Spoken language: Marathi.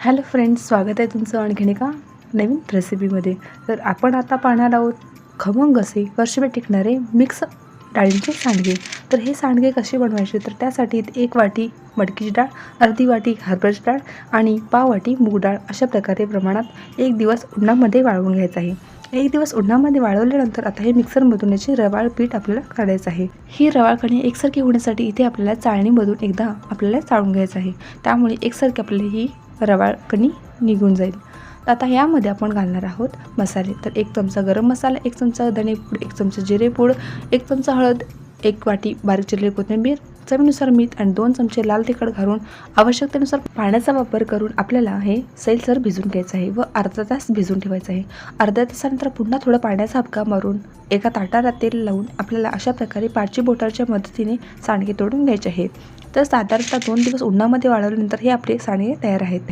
हॅलो फ्रेंड्स स्वागत आहे तुमचं आणखीन एका नवीन रेसिपीमध्ये तर आपण आता पाहणार आहोत खमंग असे वर्षभर टिकणारे मिक्स डाळींचे सांडगे. तर हे सांडगे कसे बनवायचे? तर त्यासाठी एक वाटी मटकीची डाळ अर्धी वाटी हरभऱ्याची डाळ आणि पाव वाटी मूग डाळ अशा प्रकारे प्रमाणात एक दिवस उन्हामध्ये वाळवून घ्यायचं आहे. एक दिवस उन्हामध्ये वाळवल्यानंतर आता हे मिक्सरमधून याचे रवाळ पीठ आपल्याला काढायचं आहे. ही रवाळ कणी एकसारखी होण्यासाठी इथे आपल्याला चाळणीमधून एकदा आपल्याला चाळून घ्यायचं आहे. त्यामुळे एकसारखी आपल्याला ही रवाळ कणी निघून जाईल. तर आता यामध्ये आपण घालणार आहोत मसाले. तर एक चमचा गरम मसाला एक चमचा धणेपूड एक चमचा जिरेपूड एक चमचा हळद एक वाटी बारीक चिरलेली कोथिंबीर चवीनुसार मीठ आणि दोन चमचे लाल तिखट घालून आवश्यकतेनुसार पाण्याचा वापर करून आपल्याला हे सैलसर भिजून घ्यायचं आहे व अर्धा तास भिजून ठेवायचं आहे. अर्ध्या तासानंतर पुन्हा थोडं पाण्याचा हबका मारून एका ताटाला तेल लावून आपल्याला अशा प्रकारे पाचवी बोटाच्या मदतीने सांडगे तोडून घ्यायचे आहेत. तर साधारणतः दोन दिवस उन्हामध्ये वाळवल्यानंतर हे आपले सांडगे तयार आहेत.